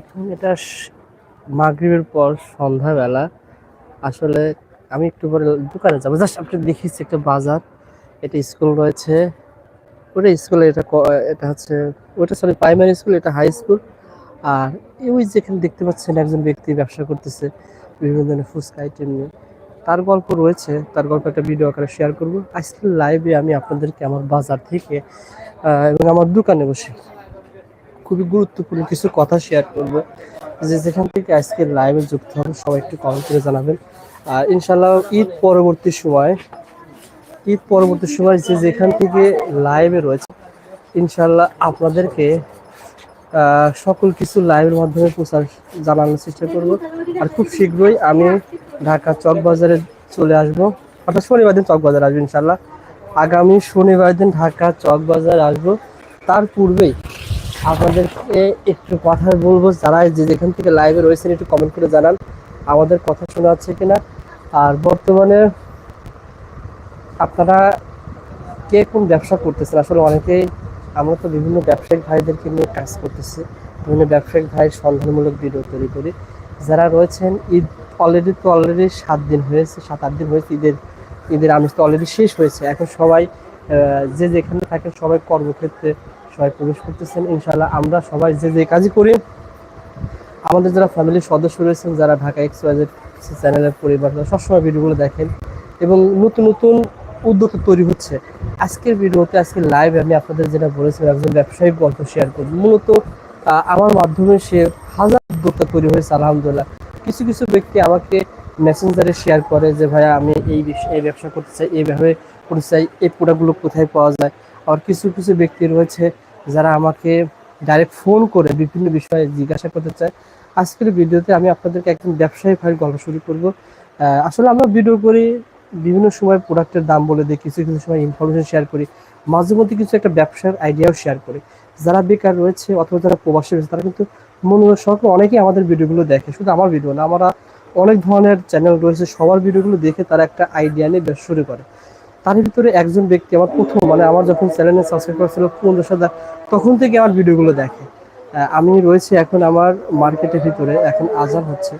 এখন এটা মাগরিবের পর সন্ধ্যাবেলা। আসলে আমি একটু পরে দোকানে যাব। জাস্ট আপনি দেখিয়েছি একটা বাজার। এটা স্কুল রয়েছে। ওটা স্কুলে, এটা এটা হচ্ছে, ওটা সরি প্রাইমারি স্কুল এটা হাই স্কুল আর ওই যেখানে দেখতে পাচ্ছেন একজন ব্যক্তি ব্যবসা করতেছে, বিভিন্ন ধরনের ফুচকা আইটেম নিয়ে। তার গল্প রয়েছে। তার গল্প একটা ভিডিও আকারে শেয়ার করব। আজকে লাইভে আমি আপনাদেরকে আমার বাজার থেকে এবং আমার দোকানে বসে খুবই গুরুত্বপূর্ণ কিছু কথা শেয়ার করব। যে যেখান থেকে আজকে লাইভে যুক্ত হবেন সবাই একটু কমেন্ট করে জানাবেন। আর ইনশাল্লাহ ঈদ পরবর্তী সময়, ঈদ পরবর্তী সময় যে যেখান থেকে লাইভে রয়েছে ইনশাল্লাহ আপনাদেরকে সকল কিছু লাইভের মাধ্যমে প্রচার জানানোর চেষ্টা করব। আর খুব শীঘ্রই আমি ঢাকা চক বাজারে চলে আসব। অর্থাৎ শনিবার দিন চক বাজার আসব ইনশাল্লাহ আগামী শনিবার দিন ঢাকা চক বাজার আসব। তার পূর্বেই আপনাদেরকে একটু কথা বলব, যারা যে যেখান থেকে লাইভে রয়েছেন, একটু কমেন্ট করে জানান আমাদের কথা শোনা যাচ্ছে কিনা। আর বর্তমানে আপনারা কে কোন ব্যবসা করতেছেন? আসলে অনেকেই, আমরা তো বিভিন্ন ব্যবসায়িক ভাইদেরকে নিয়ে কাজ করতেছি, বিভিন্ন ব্যবসায়িক ভাইয়ের সন্ধানমূলক ভিডিও তৈরি করি। যারা রয়েছেন, ঈদ অলরেডি তো অলরেডি সাত দিন হয়েছে, সাত, আট দিন হয়েছে ঈদের ঈদের আমিষ তো অলরেডি শেষ হয়েছে। এখন সবাই যে যেখানে থাকেন, সবাই কর্মক্ষেত্রে সবাই প্রবেশ করতেছেন। ইনশাল্লাহ আমরা সবাই যে যে কাজই করি, আমাদের যারা ফ্যামিলির সদস্য রয়েছেন, যারা ঢাকা এক্স ওয়াইজেড চ্যানেলের পরিবার সবসময় ভিডিওগুলো দেখেন এবং নতুন নতুন উদ্যোক্তা তৈরি হচ্ছে। আজকের ভিডিওতে, আজকে লাইভ আমি আপনাদের যেটা বলেছিলাম, একজন ব্যবসায়িক গল্প শেয়ার করব। মূলত আমার মাধ্যমে সে হাজার উদ্যোক্তা তৈরি হয়েছে, আলহামদুলিল্লাহ। কিছু কিছু ব্যক্তি আমাকে মেসেঞ্জারে শেয়ার করে যে, ভাইয়া, আমি এই এই ব্যবসা করতে চাই, এইভাবে করতে চাই, এই প্রোডাক্টগুলো কোথায় পাওয়া যায়? আর কিছু কিছু ব্যক্তি রয়েছে যারা আমাকে ডাইরেক্ট ফোন করে বিভিন্ন বিষয়ে জিজ্ঞাসা করতে চায়। আজকের ভিডিওতে আমি আপনাদেরকে একজন ব্যবসায়ী ভাইয়ের গল্প শুরু করব। আসলে আমরা ভিডিও করি, বিভিন্ন সময় প্রোডাক্টের দাম বলে দিই, কিছু কিছু সময় ইনফরমেশন শেয়ার করি, মাঝে মধ্যে কিছু একটা ব্যবসার আইডিয়াও শেয়ার করি। যারা বেকার রয়েছে অথবা যারা প্রবাসী রয়েছে, তারা কিন্তু মনোযোগ সহকারে অনেকেই আমাদের ভিডিওগুলো দেখে। শুধু আমার ভিডিও না, আমরা অনেক ধরনের চ্যানেল রয়েছে, সবার ভিডিওগুলো দেখে তারা একটা আইডিয়া নিয়ে ব্যবসা শুরু করে। তার ভিতরে একজন ব্যক্তি আমার প্রথম মানে আমার যখন চ্যানেলে সাবস্ক্রাইব করেছিল পনেরো হাজার, তখন থেকে আমার ভিডিওগুলো দেখে। আমি রয়েছে এখন আমার মার্কেটের ভিতরে, এখন আজান হচ্ছে।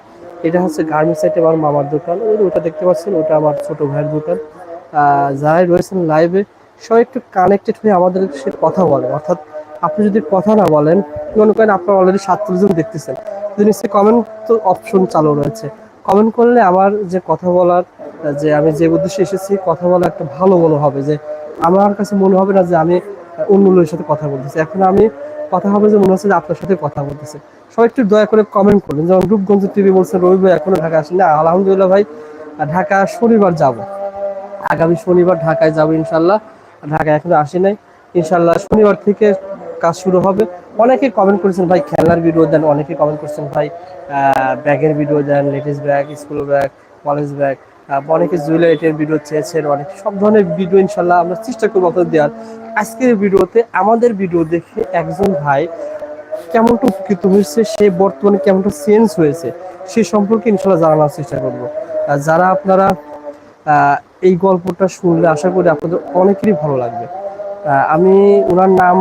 এটা হচ্ছে গার্মেন্টস সাইটে আমার মামার দোকান। ওটা দেখতে পাচ্ছেন, ওটা আমার ছোট ভাইয়ের দোকান। যারাই রয়েছেন লাইভে সবাই একটু কানেক্টেড হয়ে আমাদের সে কথা বলে অর্থাৎ আপনি যদি কথা না বলেন, মনে করেন আপনার অলরেডি সাতচল্লিশ জন দেখতেছেন। নিশ্চয়ই কমেন্ট তো অপশন চালু রয়েছে। কমেন্ট করলে আমার যে কথা বলার যে আমি যে উদ্দেশ্যে এসেছি, কথা বলা একটা ভালো মনে হবে যে আমার কাছে মনে হবে না যে আমি অন্য লোকের সাথে কথা বলতেছি। এখন আমি কথা হবে যে মনে হচ্ছে যে আপনার সাথে কথা বলতেছে। সবাই একটু দয়া করে কমেন্ট করবেন। যেমন রূপগঞ্জ টিভি বলছে রবি ভাই এখনও ঢাকা আসেন। না, আলহামদুলিল্লাহ ভাই, ঢাকা শনিবার যাব। আগামী শনিবার ঢাকায় যাব ইনশাল্লাহ। ঢাকায় এখনও আসি নাই। ইনশাল্লাহ শনিবার থেকে কাজ শুরু হবে। অনেকে কমেন্ট করেছেন, ভাই খেলার ভিডিও দেন। অনেকে কমেন্ট করছেন, ভাই ব্যাগের ভিডিও দেন। Ladies bag school bag college bag অনেকে জুয়েলারিটির ভিডিও চেয়েছেন, অনেক সব ধরনের ভিডিও ইনশাল্লাহ আমরা চেষ্টা করব আপনাদের দেওয়ার। আজকের ভিডিওতে আমাদের ভিডিও দেখে একজন ভাই কেমনটা উপকৃত হয়েছে, সে বর্তমানে কেমনটা চেঞ্জ হয়েছে, সে সম্পর্কে ইনশাল্লাহ জানানোর চেষ্টা করব। যারা আপনারা এই গল্পটা শুনলে আশা করি আপনাদের অনেকেরই ভালো লাগবে। আমি ওনার নাম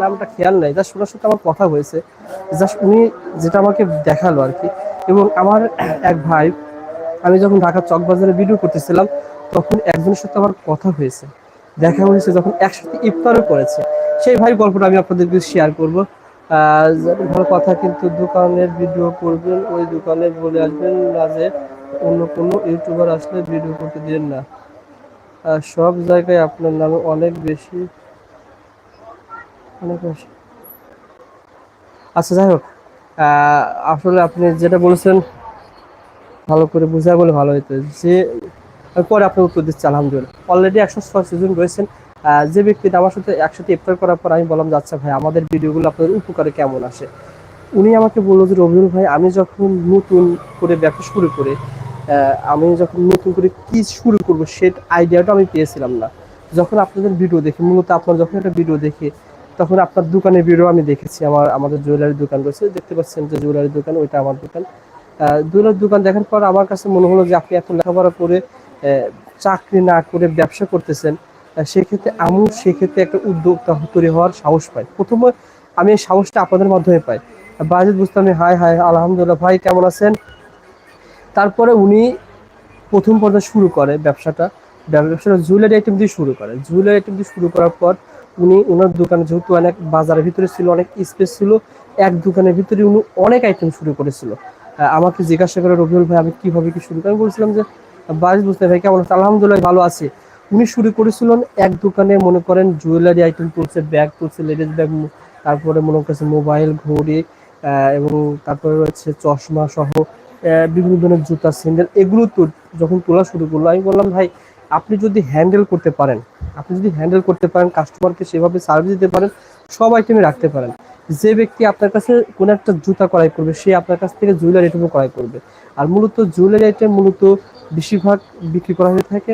নামটা খেয়াল নাই, জাস্ট ওনার সাথে আমার কথা হয়েছে। জাস্ট উনি যেটা আমাকে দেখাল আর কি। এবং আমার এক ভাই আমি যখন ঢাকা চকবাজারে ভিডিও করতেছিলাম, তখন একজনের সাথে আমার কথা হয়েছে। দেখা হয়েছে যখন একসাথে ইফতারও করেছে। সেই ভাই গল্পটা আমি আপনাদেরকে শেয়ার করব। ভালো কথা কিন্তু দোকানের ভিডিও করবেন, ওই দোকানে বলে আসবেন না যে অন্য কোনো ইউটিউবার আসলে ভিডিও করতে দিন না। সব জায়গায় আপনার নামে অনেক বেশি অনেক বেশি। আচ্ছা যাই হোক। আসলে আপনি যেটা বলেছেন ভালো করে বুঝা বলে ভালো হতো যে, পরে আপনার উত্তর দিচ্ছি আলহামদুলিল্লাহ। অলরেডি একশো ছয় রয়েছেন। যে ব্যক্তিটা আমার সাথে একসাথে ইফতার করার পর আমি বললাম যে আচ্ছা ভাই, আমাদের ভিডিওগুলো আপনাদের উপকারে কেমন আসে? উনি আমাকে বলল যে, রবিউল ভাই, আমি যখন নতুন করে ব্যবসা শুরু করে আমি যখন নতুন করে কি শুরু করব সে আইডিয়াটা আমি পেয়েছিলাম না। যখন আপনাদের ভিডিও দেখি, মূলত আপনার যখন একটা ভিডিও দেখি, তখন আপনার দোকানের ভিডিও আমি দেখেছি। আমার, আমাদের জুয়েলারি দোকান রয়েছে। দেখতে পাচ্ছেন যে জুয়েলারি দোকান, ওইটা আমার দোকান। জুয়েলারির দোকান দেখার পর আমার কাছে মনে হলো যে আপনি এত লেখাপড়া করে চাকরি না করে ব্যবসা করতেছেন সেক্ষেত্রে আমিও সেক্ষেত্রে একটা উদ্যোক্তা তৈরি হওয়ার সাহস পাই। প্রথমে আমি এই সাহসটা আপনাদের মাধ্যমে পাই। বাজিদ বুস্তামি, হাই হাই, আলহামদুলিল্লাহ, ভাই, কেমন আছেন? তারপরে উনি প্রথম পর্যায়ে শুরু করে ব্যবসাটা। ব্যবসাটা জুয়েলারি আইটেম দিয়ে শুরু করে। জুয়েলারি আইটেম দিয়ে শুরু করার পর উনি ওনার দোকানে যেহেতু অনেক বাজারের ভিতরে ছিল, অনেক স্পেস ছিল, এক দোকানের ভিতরে উনি অনেক আইটেম শুরু করেছিল। আমাকে জিজ্ঞাসা করে, রবিউল ভাই, আমি কীভাবে কি শুরু করি বলছিলাম যে বাড়ি বুঝতে ভাই কেমন আছে? আলহামদুলিল্লাহ ভালো আছে। উনি শুরু করেছিলেন এক দোকানে, মনে করেন জুয়েলারি আইটেম তুলছে ব্যাগ তুলছে লেডিস ব্যাগ তারপরে মনে করছে মোবাইল ঘড়ি এবং তারপরে রয়েছে চশমা সহ বিভিন্ন ধরনের জুতা স্যান্ডেল এগুলো তো যখন তোলা শুরু করল, আমি বললাম, ভাই, আপনি যদি হ্যান্ডেল করতে পারেন, আপনি যদি হ্যান্ডেল করতে পারেন কাস্টমারকে সেভাবে সার্ভিস দিতে পারেন সব আইটেমে রাখতে পারেন। যে ব্যক্তি আপনার কাছে কোনো একটা জুতা ক্রয় করবে, সে আপনার কাছ থেকে জুয়েলারি আইটেমও ক্রয় করবে। আর মূলত জুয়েলারি আইটেম মূলত বেশিরভাগ বিক্রি করা হয়ে থাকে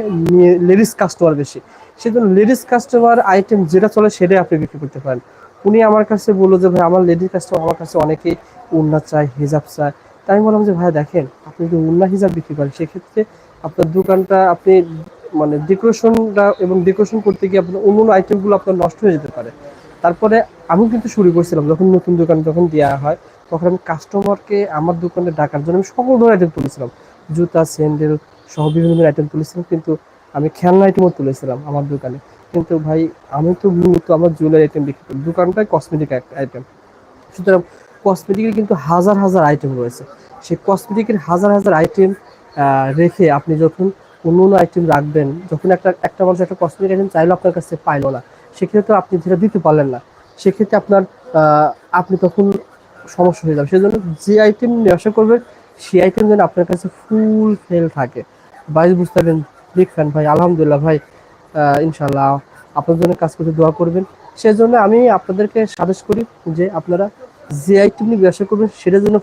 লেডিস কাস্টমার বেশি। সেজন্য লেডিস কাস্টমার আইটেম যেটা চলে সেটাই আপনি বিক্রি করতে পারেন। উনি আমার কাছে বলল যে, ভাই, আমার লেডিস কাস্টমার আমার কাছে অনেকেই উন্না চায়, হিজাব চায়। তাই আমি বললাম যে, ভাই, দেখেন, আপনি যদি উন্না হিজাব বিক্রি করেন, সেক্ষেত্রে আপনার দোকানটা আপনি মানে ডেকোরেশনটা এবং ডেকোরেশন করতে গিয়ে আপনার অন্য অন্য আইটেমগুলো আপনার নষ্ট হয়ে যেতে পারে। তারপরে আমি কিন্তু শুরু করেছিলাম, যখন নতুন দোকান যখন দেওয়া হয়, তখন আমি কাস্টমারকে আমার দোকানে ডাকার জন্য আমি সকল ধরনের আইটেম তুলেছিলাম। জুতা স্যান্ডেল সহ বিভিন্ন ধরনের আইটেম তুলেছিলাম, কিন্তু আমি খেলনা আইটেমও তুলেছিলাম আমার দোকানে। কিন্তু ভাই, আমি তো মূলত আমার জুয়েলারি আইটেম বিক্রি করি। দোকানটাই কসমেটিক আইটেম সুতরাং কসমেটিকের কিন্তু হাজার হাজার আইটেম রয়েছে। সেই কসমেটিকের হাজার হাজার আইটেম রেখে আপনি যখন অন্য অন্য আইটেম রাখবেন, যখন একটা একটা মানুষ একটা কসমেটিক আইটেম চাইলো আপনার কাছে পাইলো না, সেক্ষেত্রে তো আপনি সেটা দিতে পারলেন না। সেক্ষেত্রে আপনার আপনি তখন সমস্যা হয়ে যাবে। সেজন্য যে আইটেম ব্যবসা করবেন, সেই আইটেম যেন আপনার কাছে ফুল ফেল থাকে। ভাই, বুঝতে পারবেন বিগ ফ্যান ভাই, আলহামদুলিল্লাহ, ভাই ইনশাল্লাহ আপনার জন্য কাজ করতে দোয়া করবেন। সেজন্য আমি আপনাদেরকে সাজেস্ট করি যে আপনারা যে আইটেম নিয়ে ব্যবসা করবেন, সেটা যেন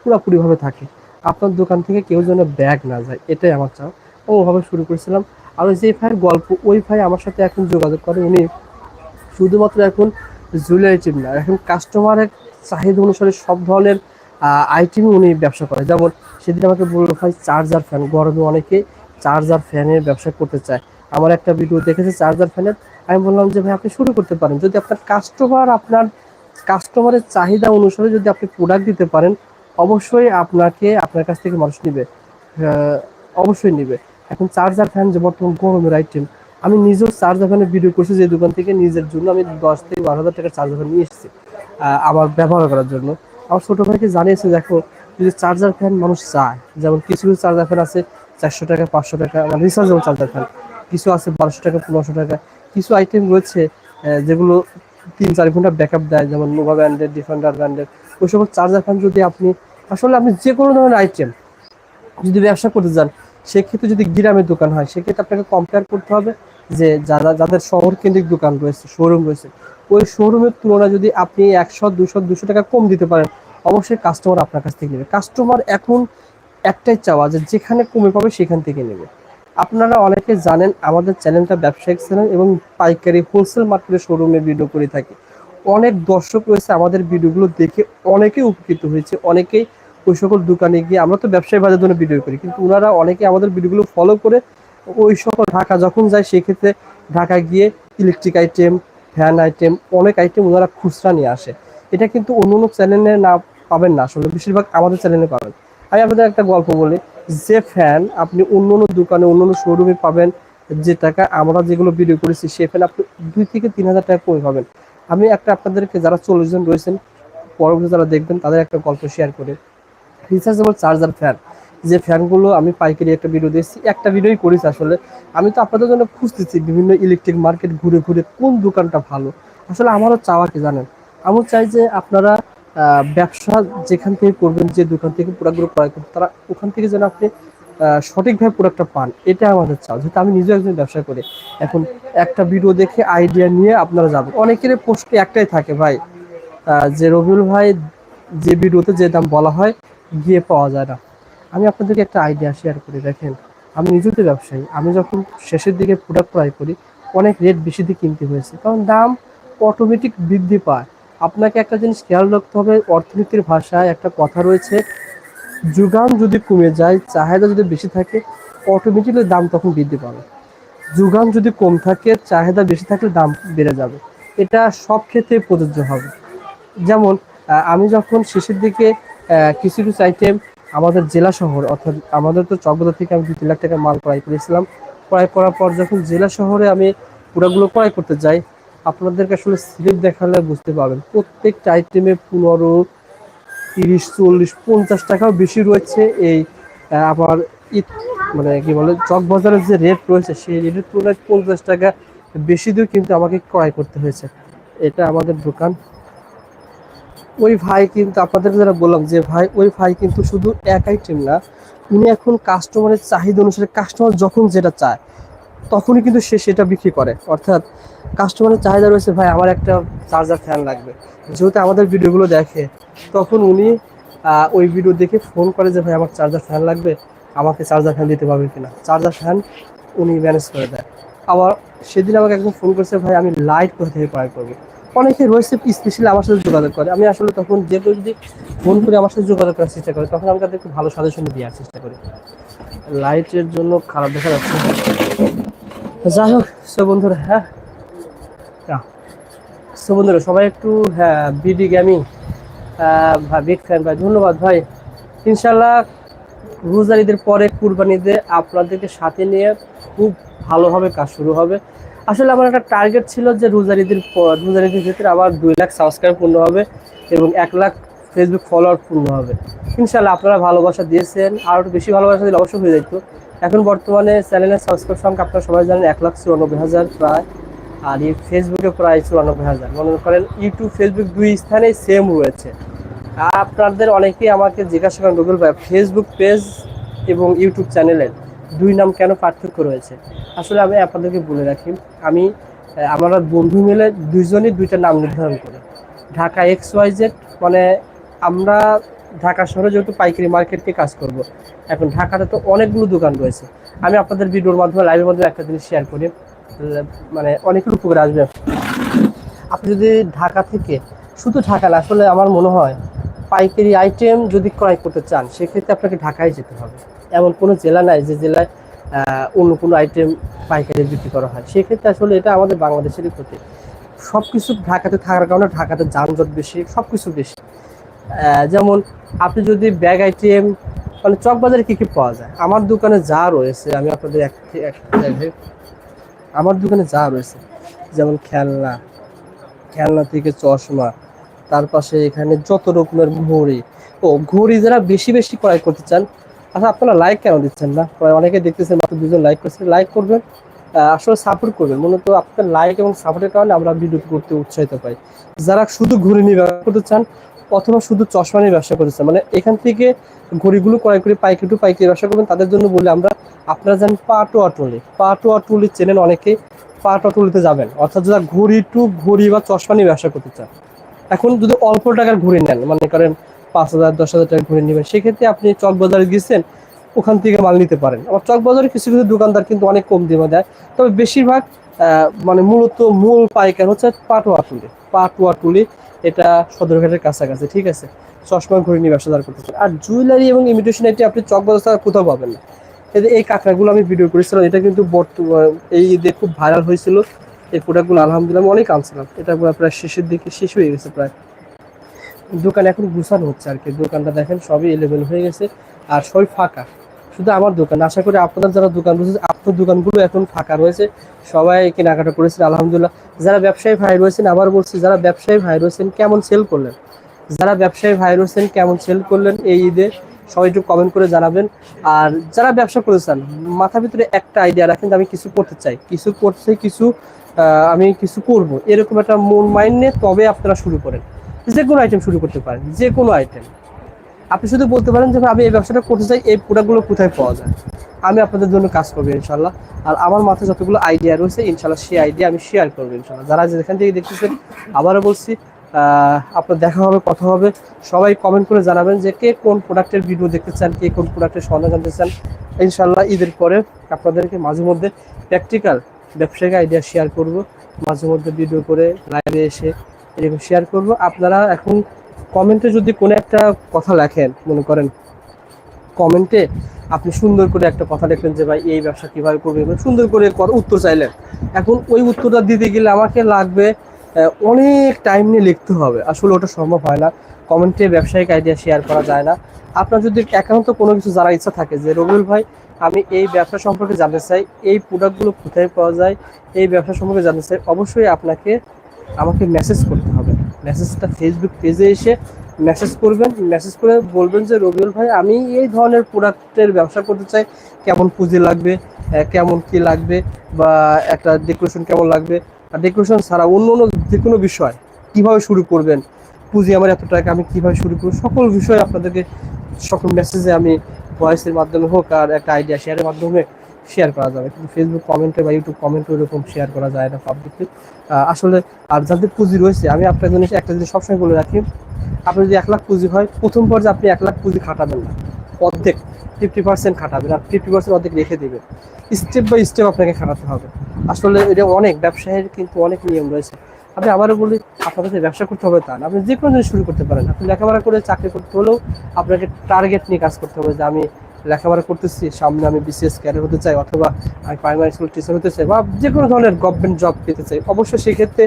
পুরোপুরিভাবে থাকে। আপনার দোকান থেকে কেউ যেন ব্যাগ না যায়, এটাই আমার চাও ওভাবে শুরু করেছিলাম। আর ওই যে ভাইয়ের গল্প, ওই ভাই আমার সাথে এখন যোগাযোগ করে। উনি শুধুমাত্র এখন জুয়েলারি না এখন কাস্টমারের চাহিদা অনুসারে সব ধরনের আইটেম উনি ব্যবসা করে। যেমন সেদিন আমাকে বলল, ভাই চার্জার ফ্যান গরমে অনেকে চার্জার ফ্যানের ব্যবসা করতে চায়। আমার একটা ভিডিও দেখেছে চার্জার ফ্যানের আমি বললাম যে, ভাই, আপনি শুরু করতে পারেন। যদি আপনার কাস্টমার আপনার কাস্টমারের চাহিদা অনুসারে যদি আপনি প্রোডাক্ট দিতে পারেন, অবশ্যই আপনাকে, আপনার কাছ থেকে মানুষ নিবে। অবশ্যই নিবে। এখন চার্জার ফ্যান যে বর্তমান গরমের আইটেম আমি নিজেও চার্জার ফ্যানের ভিডিও করছি যে দোকান থেকে নিজের জন্য আমি দশ থেকে বারো হাজার টাকার চার্জার ফ্যান নিয়ে এসেছি আমার ব্যবহার করার জন্য। আমার ছোটো ভাইকে জানিয়েছে, দেখো, যদি চার্জার ফ্যান মানুষ চায়, যেমন কিছু কিছু চার্জার ফ্যান আছে, চারশো টাকা, পাঁচশো টাকা মানে রিচার্জেবল চার্জার ফ্যান কিছু আছে বারোশো টাকা, পনেরোশো টাকা, কিছু আইটেম রয়েছে যেগুলো তিন চার ঘণ্টা ব্যাকআপ দেয়, যেমন নোভা ব্র্যান্ডের ডিফেন্ডার ব্র্যান্ডের ওই সকল চার্জার ফ্যান যদি আপনি, আসলে আপনি যে কোনো ধরনের আইটেম যদি ব্যবসা করতে যান সেক্ষেত্রে যদি গ্রামের দোকান হয়, সেক্ষেত্রে আপনাকে কম্পেয়ার করতে হবে। যে যারা যাদের শহর কেন্দ্রিক দোকান রয়েছে শোরুম রয়েছে, ওই শোরুমের তুলনায় যদি আপনি একশো, দুশো দুশো টাকা কম দিতে পারেন, অবশ্যই কাস্টমার আপনার কাছ থেকে নেবে। কাস্টমার এখন একটাই চাওয়া যে যেখানে কমে পাবে সেখান থেকে নেবে। আপনারা অনেকে জানেন, আমাদের চ্যানেলটা ব্যবসায়িক চ্যানেল এবং পাইকারি হোলসেল মার্কেটের শোরুমে ভিডিও করে থাকি। অনেক দর্শক রয়েছে আমাদের ভিডিওগুলো দেখে অনেকেই উপকৃত হয়েছে, অনেকেই ওই সকল দোকানে গিয়ে আমরা তো ব্যবসায়ী বাজার জন্য ভিডিও করি, কিন্তু ওনারা অনেকে আমাদের ভিডিওগুলো ফলো করে ওই সকল ঢাকা যখন যায়, সেক্ষেত্রে ঢাকা গিয়ে ইলেকট্রিক আইটেম ফ্যান আইটেম অনেক আইটেম ওনারা খুচরা নিয়ে আসে। এটা কিন্তু অন্য অন্য চ্যানেলে না পাবেন না আসলে, বেশিরভাগ আমাদের চ্যানেলে পাবেন। আমি আপনাদের একটা গল্প বলি, যে ফ্যান আপনি অন্য অন্য দোকানে, অন্য অন্য শোরুমে পাবেন, যে টাকা আমরা যেগুলো ভিডিও করেছি, সে ফ্যান আপনি দুই থেকে তিন হাজার টাকা কমে পাবেন। আমি একটা আপনাদেরকে, যারা চল্লিশ জন রয়েছেন পরবর্তী যারা দেখবেন, তাদের একটা গল্প শেয়ার করে। রিচার্জেবল চার্জার ফ্যান যে ফ্যানগুলো আমি পাইকারি একটা ভিডিও দিয়েছি, একটা ভিডিওই করেছি আসলে। আমি তো আপনাদের জন্য খুঁজতেছি বিভিন্ন ইলেকট্রিক মার্কেট ঘুরে ঘুরে কোন দোকানটা ভালো। আসলে আমারও চাওয়া কি জানেন? আমি চাই যে আপনারা ব্যবসা যেখান থেকে করবেন, যে দোকান থেকে প্রোডাক্টগুলো ক্রয় করবেন, তারা ওখান থেকে যেন আপনি সঠিকভাবে প্রোডাক্টটা পান। এটা আমাদের চাও যেহেতু আমি নিজেও একজন ব্যবসা করি। এখন একটা ভিডিও দেখে আইডিয়া নিয়ে আপনারা যাবেন। অনেকের পোস্টে একটাই থাকে ভাই যে রবিউল ভাই যে ভিডিওতে যে দাম বলা হয়, গিয়ে পাওয়া যায় না। আমি আপনাদেরকে একটা আইডিয়া শেয়ার করি, দেখেন। আমি নিজেও তো ব্যবসায়ী। আমি যখন শেষের দিকে প্রোডাক্ট ক্রয় করি, অনেক রেট বেশি দিয়ে কিনতে হয়েছে। কারণ দাম অটোমেটিক বৃদ্ধি পায়। আপনাকে একটা জিনিস খেয়াল রাখতে হবে, অর্থনীতির ভাষায় একটা কথা রয়েছে, যোগান যদি কমে যায়, চাহিদা যদি বেশি থাকে অটোমেটিকলি দাম তখন বৃদ্ধি পাবে। যোগান যদি কম থাকে, চাহিদা বেশি থাকলে দাম বেড়ে যাবে। এটা সব ক্ষেত্রে প্রযোজ্য হবে। যেমন আমি যখন শেষের দিকে কিছু কিছু আইটেম আমাদের জেলা শহর, অর্থাৎ আমাদের তো চকবাজার থেকে আমি দু তিন লাখ টাকা মাল ক্রয় করেছিলাম। ক্রয় করার পর যখন জেলা শহরে আমি পুরাগুলো ক্রয় করতে যাই, আপনাদেরকে আসলে স্লিপ দেখালে বুঝতে পারবেন, প্রত্যেকটা আইটেমে পনেরো, তিরিশ, চল্লিশ, পঞ্চাশ টাকাও বেশি রয়েছে এই আমার ঈদ মানে কি বলে চক বাজারের যে রেট রয়েছে, সেই রেটের তুলনায় পঞ্চাশ টাকা বেশি দিয়েও কিন্তু আমাকে ক্রয় করতে হয়েছে। এটা আমাদের দোকান। ওই ভাই কিন্তু আপনাদের যারা বললাম যে ভাই, ওই ভাই কিন্তু শুধু এক আইটেম না, উনি এখন কাস্টমারের চাহিদা অনুসারে কাস্টমার যখন যেটা চায়, তখনই কিন্তু সে সেটা বিক্রি করে। অর্থাৎ কাস্টমারের চাহিদা রয়েছে, ভাই, আমার একটা চার্জার ফ্যান লাগবে। যেহেতু আমাদের ভিডিওগুলো দেখে, তখন উনি ওই ভিডিও দেখে ফোন করে যে, ভাই, আমার চার্জার ফ্যান লাগবে, আমাকে চার্জার ফ্যান দিতে পারবে কিনা? চার্জার ফ্যান উনি ম্যানেজ করে দেয়। আবার সেদিন আমাকে একজন ফোন করেছে, ভাই, আমি লাইট কোথা থেকে ক্রয় করব? অনেকে রয়েছে স্পেশালি আমার সাথে যোগাযোগ করে। আমি আসলে তখন যে কেউ যদি ফোন করে আমার সাথে যোগাযোগ করার চেষ্টা করে, তখন আমি তাদেরকে ভালো সাজেশন দেওয়ার চেষ্টা করি। লাইটের জন্য খারাপ দেখা যাচ্ছে। যাই হোক সো বন্ধুরা হ্যাঁ? সো বন্ধুরা, সবাই একটু হ্যাঁ বিডি গেমিং বিগ ফ্যান ভাই, ধন্যবাদ, ভাই। ইনশাল্লাহ রোজার ঈদের পরে কুরবানিতে আপনাদেরকে সাথে নিয়ে খুব ভালোভাবে কাজ শুরু হবে। আসলে আমার একটা টার্গেট ছিল যে রোজার ঈদের পর রোজার ঈদের ভিতরে আমার দুই লাখ সাবস্ক্রাইব পূর্ণ হবে এবং এক লাখ ফেসবুক ফলোয়ার পূর্ণ হবে। ইনশাল্লাহ আপনারা ভালোবাসা দিয়েছেন। আর একটু বেশি ভালোবাসা দিলে অবশ্যই হয়ে যেত এখন বর্তমানে চ্যানেলের সাবস্ক্রাইব সংখ্যা আপনারা সবাই জানেন এক লাখ চুরানব্বই হাজার প্রায়। আর এই ফেসবুকে প্রায় চুরানব্বই হাজার। মনে করেন ইউটিউব ফেসবুক দুই স্থানেই সেম রয়েছে। আপনাদের অনেকেই আমাকে জিজ্ঞাসা করেন গুগল ভাই ফেসবুক পেজ এবং ইউটিউব চ্যানেলের দুই নাম কেন পার্থক্য রয়েছে? আসলে আমি আপনাদেরকে বলে রাখি, আমি আমরা বন্ধু মিলে দুইজনই দুইটা নাম নির্ধারণ করি। ঢাকা এক্স ওয়াই জেড মানে আমরা ঢাকা শহরে যেহেতু পাইকারি মার্কেটকে কাজ করব, এখন ঢাকাতে তো অনেকগুলো দোকান রয়েছে। আমি আপনাদের ভিডিওর মাধ্যমে লাইভের মাধ্যমে একটা জিনিস শেয়ার করি মানে অনেকের উপকারে আসবে। আপনি যদি ঢাকা থেকে, শুধু ঢাকা না, আসলে আমার মনে হয় পাইকারি আইটেম যদি ক্রয় করতে চান, সেক্ষেত্রে আপনাকে ঢাকায় যেতে হবে। এমন কোনো জেলা নাই যে জেলায় অন্য কোনো আইটেম পাইকারি বিক্রি করা হয়। সেক্ষেত্রে আসলে এটা আমাদের বাংলাদেশেরই ক্ষতি। সব কিছু ঢাকাতে থাকার কারণে ঢাকাতে যানজট বেশি সব কিছু বেশি যেমন আপনি যদি ব্যাগ আইটেম মানে চকবাজারে কী কী পাওয়া যায়? আমার দোকানে যা রয়েছে, আমি আপনাদের এক আমার দোকানে যা রয়েছে, যেমন খেলনা খেলনা থেকে চশমা, তার পাশে এখানে যত রকমের ঘড়ি। ও, ঘড়ি যারা বেশি বেশি ক্রয় করতে চান আচ্ছা আপনারা লাইক কেন দিচ্ছেন না? অনেকে দেখতেছেন মাত্র দুজন লাইক করছে। লাইক করবেন আসলে সাপোর্ট করবেন। মূলত আপনার লাইক এবং সাপোর্টের কারণে আমরা ভিডিও করতে উৎসাহিত পাই। যারা শুধু ঘড়ি নিয়ে ব্যবসা করতে চান, অথবা শুধু চশমা নিয়ে ব্যবসা করতে চান মানে এখান থেকে ঘড়িগুলো ক্রয় করে পাইকারি টু পাইকারি ব্যবসা করবেন, তাদের জন্য বলে আমরা, আপনারা যান পাটো টুলি পাটো টুলি চেনেন অনেকেই। পাটো টুলিতে যাবেন। অর্থাৎ যারা ঘড়ি টু ঘড়ি বা চশমা নিয়ে ব্যবসা করতে চান। এখন যদি অল্প টাকার ঘুরে নেন মানে করেন পাঁচ হাজার, দশ হাজার টাকা ঘুরে নেবেন। সেক্ষেত্রে আপনি চক বাজারে গেছেন, ওখান থেকে মাল নিতে পারেন। আবার চক বাজারে কিছু কিছু দোকানদার কিন্তু অনেক কম দামে দেয় তবে বেশিরভাগ মানে মূলত মূল পাইকার হচ্ছে পাটুয়া টুলি। পাটুয়া টুলি, এটা সদরঘাটের কাছাকাছি, ঠিক আছে? চশমা ঘুরে নিয়ে ব্যবসা করতেছেন আর জুয়েলারি এবং ইমিটেশন আইটি আপনি চক বাজার ছাড়া কোথাও পাবেন না। এই এই কাঁকড়াগুলো আমি ভিডিও করেছিলাম, এটা কিন্তু বর্তমান, এই ঈদে খুব ভাইরাল হয়েছিল, এই প্রোডাক্টগুলো আলহামদুলিল্লাহ আমি অনেক আনছিলাম। এটা প্রায় শেষের দিকে, শেষ হয়ে গেছে প্রায়। দোকান এখন গুছানো হচ্ছে আর কি। দোকানটা দেখেন, সবই এলেবেল হয়ে গেছে আর সবই ফাঁকা। শুধু আমার দোকান, আশা করি আপনাদের যারা দোকান রয়েছে আপনার দোকানগুলো এখন ফাঁকা রয়েছে। সবাই কেনাকাটা করেছেন, আলহামদুলিল্লাহ। যারা ব্যবসায়ী ভাই রয়েছেন, আবার বলছি, যারা ব্যবসায়ী ভাই রয়েছেন, কেমন সেল করলেন? যারা ব্যবসায়ী ভাই রয়েছেন, কেমন সেল করলেন এই ঈদে? সবাই একটু কমেন্ট করে জানাবেন। আর যারা ব্যবসা করে চান, মাথার ভিতরে একটা আইডিয়া রাখেন যে আমি কিছু করতে চাই। কিছু করতে, কিছু আমি কিছু করব। এরকম একটা মন মাইন্ড নিয়ে তবে আপনারা শুরু করেন। যে কোনো আইটেম শুরু করতে পারেন, যে কোনো আইটেম আপনি শুধু বলতে পারেন যে আমি এই ব্যবসাটা করতে চাই, এই প্রোডাক্টগুলো কোথায় পাওয়া যায়? আমি আপনাদের জন্য কাজ করব ইনশাল্লাহ আর আমার মাথায় যতগুলো আইডিয়া রয়েছে ইনশাল্লাহ সেই আইডিয়া আমি শেয়ার করব ইনশাল্লাহ যারা যেখান থেকে দেখতেছেন, আবারও বলছি আপনার দেখা হবে, কথা হবে। সবাই কমেন্ট করে জানাবেন যে, কে কোন প্রোডাক্টের ভিডিও দেখতে চান, কে কোন প্রোডাক্টের সন্ধান জানতে চান? ইনশাল্লাহ ঈদের পরে আপনাদেরকে মাঝে মধ্যে প্র্যাকটিক্যাল ব্যবসায়িক আইডিয়া শেয়ার করব। মাঝে মধ্যে ভিডিও করে লাইভে এসে এরকম শেয়ার করব। আপনারা এখন কমেন্টে যদি কোনো একটা কথা লেখেন, মনে করেন কমেন্টে আপনি সুন্দর করে একটা কথা লিখলেন যে, ভাই, এই ব্যবসা কীভাবে করবেন সুন্দর করে উত্তর চাইলেন। এখন ওই উত্তরটা দিতে গেলে আমাকে লাগবে অনেক টাইম নিয়ে লিখতে হবে। আসলে ওটা সম্ভব হয় না। কমেন্টে ব্যবসায়িক আইডিয়া শেয়ার করা যায় না। আপনার যদি একান্ত কোনো কিছু জানার ইচ্ছা থাকে যে, রবিউল ভাই, আমি এই ব্যবসা সম্পর্কে জানতে চাই, এই প্রোডাক্টগুলো কোথায় পাওয়া যায়, এই ব্যবসা সম্পর্কে জানতে চাই, অবশ্যই আপনাকে আমাকে মেসেজ করতে হবে। মেসেজটা ফেসবুক পেজে এসে মেসেজ করবেন। মেসেজ করে বলবেন যে, রবিউল ভাই, আমি এই ধরনের প্রোডাক্টের ব্যবসা করতে চাই। কেমন পুঁজি লাগবে? কেমন কি লাগবে? বা একটা ডেকোরেশন কেমন লাগবে? আর ডেকোরেশন ছাড়া অন্য অন্য যে কোনো বিষয়, কীভাবে শুরু করবেন? পুঁজি আমার এত টাকা, আমি কীভাবে শুরু করব? সকল বিষয়ে আপনাদেরকে, সকল মেসেজে আমি ভয়েসের মাধ্যমে হোক আর একটা আইডিয়া শেয়ারের মাধ্যমে শেয়ার করা যাবে। কিন্তু ফেসবুক কমেন্টে বা ইউটিউব কমেন্টে ওইরকম শেয়ার করা যায় না পাবলিকলি আসলে, আর যাদের পুঁজি রয়েছে, আমি আপনার জিনিস একটা জিনিস সবসময় বলে রাখি, আপনার যদি এক লাখ পুঁজি হয়, প্রথম পর্যায়ে আপনি এক লাখ পুঁজি খাটাবেন না। অর্ধেক ফিফটি পার্সেন্ট খাটাবেন আর ফিফটি পার্সেন্ট অর্ধেক রেখে দেবেন। স্টেপ বাই স্টেপ আপনাকে খাটাতে হবে। আসলে এটা অনেক ব্যবসায়ের কিন্তু অনেক নিয়ম রয়েছে। আমি আবারও বলি আপনাদের ব্যবসা করতে হবে তা না। আপনি যে কোনো জিনিস শুরু করতে পারেন। আপনি লেখাপড়া করে চাকরি করতে হলেও আপনাকে টার্গেট নিয়ে কাজ করতে হবে যে আমি লেখাপড়া করতেছি, সামনে আমি বিসিএস ক্যারিয়ার হতে চাই অথবা আমি প্রাইমারি স্কুল টিচার হতে চাই বা যে কোনো ধরনের গভর্নমেন্ট জব পেতে চাই, অবশ্যই সেক্ষেত্রে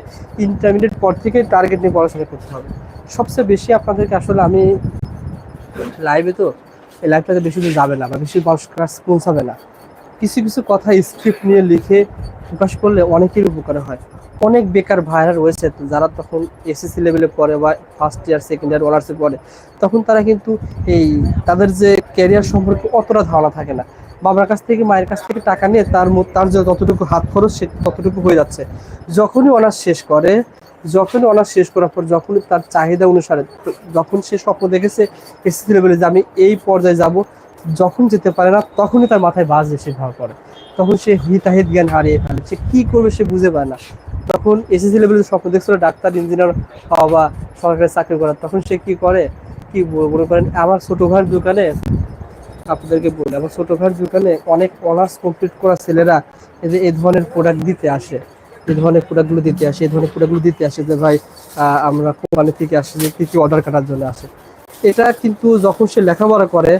ইন্টারমিডিয়েট পর থেকে টার্গেট নিয়ে পড়াশোনা করতে হবে। সবচেয়ে বেশি আপনাদেরকে আসলে আমি লাইভে তো এই লাইভটাতে বেশি দূর যাবে না বা বেশি মানুষ পৌঁছাবে না। কিছু কিছু কথা স্ক্রিপ্ট নিয়ে লিখে প্রকাশ করলে অনেকের উপকার হয়। অনেক বেকার ভাইরা রয়েছে যারা তখন এসএসসি লেভেলে পড়ে বা ফার্স্ট ইয়ার সেকেন্ড ইয়ার অনার্সে পড়ে, তখন তারা কিন্তু এই তাদের যে ক্যারিয়ার সম্পর্কে অতটা ধারণা থাকে না। বাবার কাছ থেকে, মায়ের কাছ থেকে টাকা নিয়ে তার তার যে যতটুকু হাত খরচ, সে ততটুকু হয়ে যাচ্ছে। যখনই অনার্স শেষ করে, যখনই অনার্স শেষ করার পর যখনই তার চাহিদা অনুসারে যখন সে স্বপ্ন দেখেছে এসএসসি লেভেলে যে আমি এই পর্যায়ে যাব, যখন যেতে পারে না, তখনই তার মাথায় বাজ এসে ধাওয়া করে। তখন সে হিতাহিত জ্ঞান হারিয়ে ফেলে। সে কী করবে সে বুঝে পায় না। তখন এসএসসি লেভেলে স্বপ্ন দেখছিল ডাক্তার ইঞ্জিনিয়ার হওয়া বা সরকারি চাকরি করা তখন সে কি করে? কি মনে করেন, আমার ছোট ভাইয়ের দোকানে আপনাদেরকে বলি, আমার ছোট ভাইয়ের দোকানে অনেক অনার্স কমপ্লিট করা ছেলেরা এই যে এই ধরনের প্রোডাক্ট দিতে আসে। এই ধরনের প্রোডাক্টগুলো দিতে আসে এই ধরনের প্রোডাক্টগুলো দিতে আসে যে, ভাই আমরা কোম্পানি থেকে আসি যে, কি কি অর্ডার কাটার জন্য আসে। এটা কিন্তু যখন সে লেখাপড়া করে,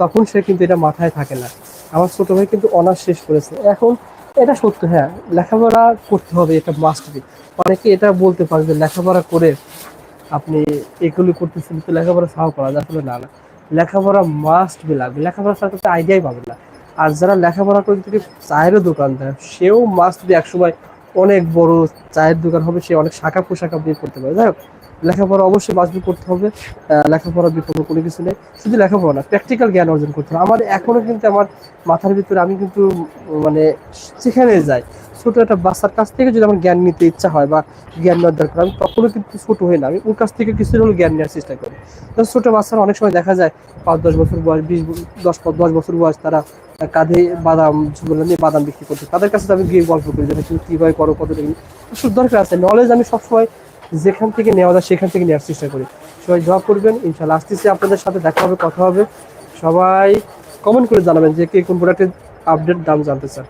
তখন সে কিন্তু এটা মাথায় থাকে না। আমার ছোট ভাই কিন্তু অনার্স শেষ করেছে। এখন এটা সত্য হ্যাঁ। লেখাপড়া করতে হবে, এটা মাস্ট বি অনেকে এটা বলতে পারে যে লেখাপড়া করে আপনি এগুলি করতেছেন তো লেখাপড়া সাহ করা যায়, আসলে না না। লেখাপড়া মাস্ট বি লাগবে। লেখাপড়া ছাড়া তো আইডিয়াই পাবেন না। আর যারা লেখাপড়া করে থেকে, চায়েরও দোকান দেয়। সেও মাস্ট বি একসময় অনেক বড় চায়ের দোকান হবে, সে অনেক শাখা পোশাখা দিয়ে করতে পারে যাই হোক লেখাপড়া অবশ্যই মাস্ট করতে হবে লেখাপড়া বিকল্প কোনো কিছু নেই। শুধু লেখাপড়া না প্র্যাকটিক্যাল জ্ঞান অর্জন করতে হবে। আমার এখনও কিন্তু আমার মাথার ভিতরে আমি কিন্তু মানে সেখানে যাই। ছোট একটা বাচ্চার কাছ থেকে যদি আমার জ্ঞান নিতে ইচ্ছা হয় বা জ্ঞান নেওয়ার দরকার, আমি তখনও কিন্তু ছোটো হই না। আমি ওর কাছ থেকে কিছু হলেও জ্ঞান নেওয়ার চেষ্টা করি। তো ছোট বাচ্চারা অনেক সময় দেখা যায়, পাঁচ, দশ বছর বয়স, বিশ, দশ প- দশ বছর বয়স তারা কাঁধে বাদাম ঝুলে নিয়ে বাদাম বিক্রি করছে। তাদের কাছে আমি গিয়ে গল্প করি যে, তুমি কীভাবে করো কত আসলে দরকার আছে। নলেজ আমি সবসময় যেখান থেকে নেওয়া যায় সেখান থেকে নেওয়ার চেষ্টা করি। সবাই জব করবেন ইনশাল্লাহ আসতেছি আপনাদের সাথে দেখা হবে, কথা হবে। সবাই কমেন্ট করে জানাবেন যে কে কোন প্রোডাক্টের আপডেট দাম জানতে চান।